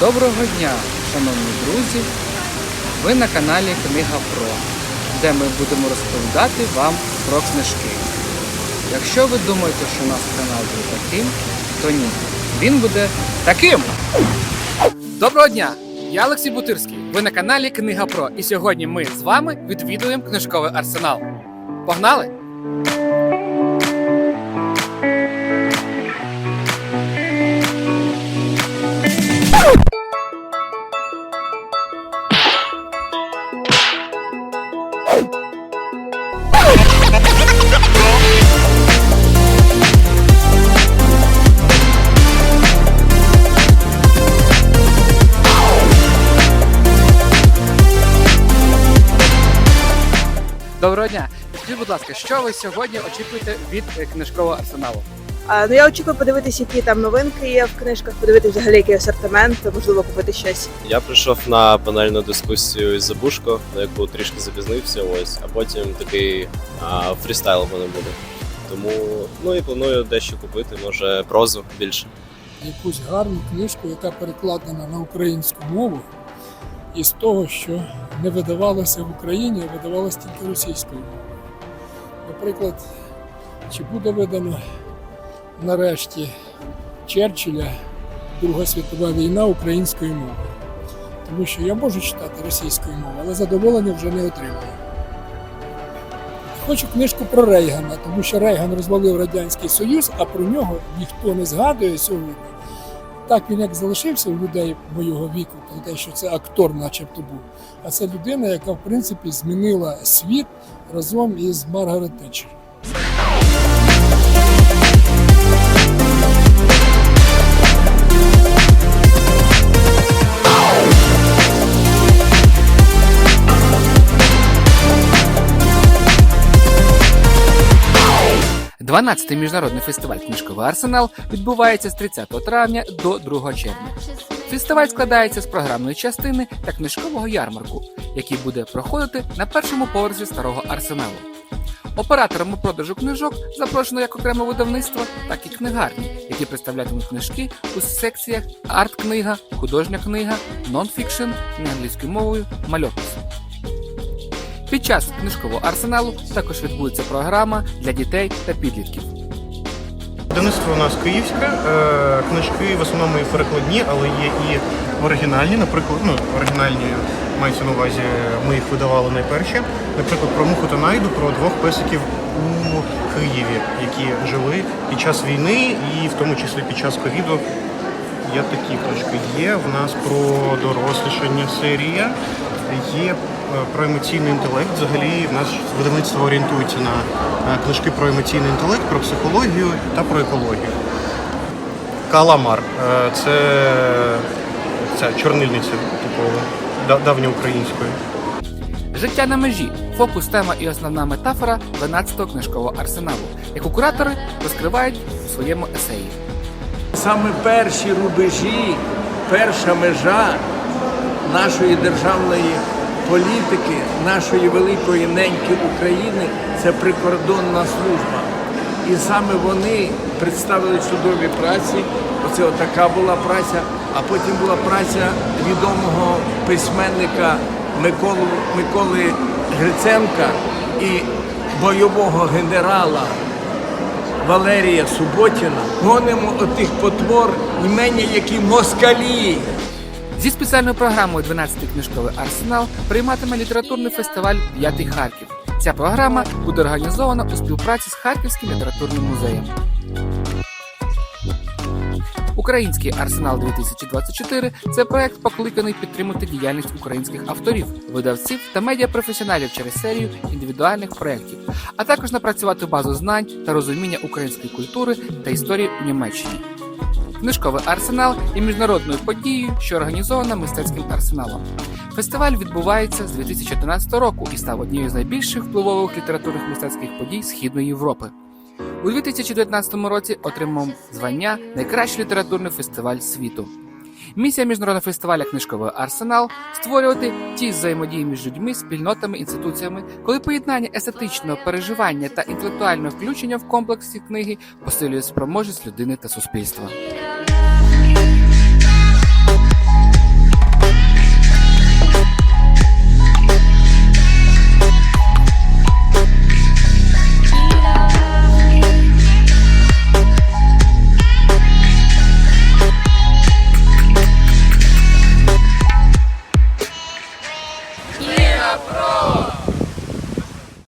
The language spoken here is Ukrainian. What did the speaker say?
Доброго дня, шановні друзі! Ви на каналі Книга Про, де ми будемо розповідати вам про книжки. Якщо ви думаєте, що наш канал буде таким, то ні. Він буде таким. Доброго дня! Я Олексій Бутирський. Ви на каналі Книга Про. І сьогодні ми з вами відвідуємо книжковий арсенал. Погнали! Доброго дня! Скажіть, будь ласка, що ви сьогодні очікуєте від е, книжкового арсеналу? А, ну я очікую подивитися, які там новинки є в книжках, подивитися взагалі який асортимент, можливо, купити щось. Я прийшов на панельну дискусію із Забушко, на яку трішки запізнився, ось, а потім такий а, фрістайл в мене буде. Тому ну і планую дещо купити, може прозу більше. якусь гарну книжку, яка перекладена на українську мову, із того, що не видавалося в Україні, а видавалося тільки російською. Наприклад, чи буде видано нарешті Черчилля Друга світова війна українською мовою? Тому що я можу читати російською мовою, але задоволення вже не отримую. Хочу книжку про Рейгана, тому що Рейган розвалив Радянський Союз, а про нього ніхто не згадує сьогодні. Так він як залишився у людей моєго віку, про те, що це актор, начебто був. А це людина, яка в принципі змінила світ разом із Маргарет Тетчер. – 12-й міжнародний фестиваль Книжковий арсенал відбувається з 30 травня до 2 червня. Фестиваль складається з програмної частини та книжкового ярмарку, який буде проходити на першому поверсі старого арсеналу. Операторами продажу книжок запрошено як окреме видавництво, так і книгарні, які представлятимуть книжки у секціях арт-книга, художня книга, нон-фікшн, англійською мовою, мальопис. Під час книжкового арсеналу також відбудеться програма для дітей та підлітків. Видавництво у нас київське, книжки в основному і перекладні, але є і оригінальні. Наприклад, ну оригінальні мається на увазі, ми їх видавали найперші. Наприклад, про муху та найду, про двох песиків у Києві, які жили під час війни і в тому числі під час ковіду. Є такі книжки. Є в нас про дорослішання серія, є е, про емоційний інтелект. Взагалі в нас видавництво орієнтується на е, книжки про емоційний інтелект, про психологію та про екологію. Каламар е, це ця чорнильниця типу давньоукраїнської. Життя на межі фокус, тема і основна метафора 12-го книжкового арсеналу, яку куратори розкривають у своєму есеї. Саме перші рубежі, перша межа нашої державної політики, нашої великої неньки України це прикордонна служба. І саме вони представили чудові праці. Оце така була праця, а потім була праця відомого письменника Миколу, Миколи Гриценка і бойового генерала Валерія Суботіна гонимо отих потвор імення, які москалі. Зі спеціальною програмою «12-й книжковий арсенал прийматиме літературний фестиваль «П'ятий Харків. Ця програма буде організована у співпраці з Харківським літературним музеєм. Український арсенал 2024 це проект, покликаний підтримати діяльність українських авторів, видавців та медіапрофесіоналів через серію індивідуальних проєктів, а також напрацювати базу знань та розуміння української культури та історії у Німеччині. Книжковий арсенал є міжнародною подією, що організована мистецьким арсеналом. Фестиваль відбувається з 2011 року і став однією з найбільших впливових літературних мистецьких подій Східної Європи. У 2019 році отримав звання Найкращий літературний фестиваль світу. Місія міжнародного фестиваля Книжковий арсенал створювати ті взаємодії між людьми, спільнотами, інституціями, коли поєднання естетичного переживання та інтелектуального включення в комплексі книги посилює спроможність людини та суспільства.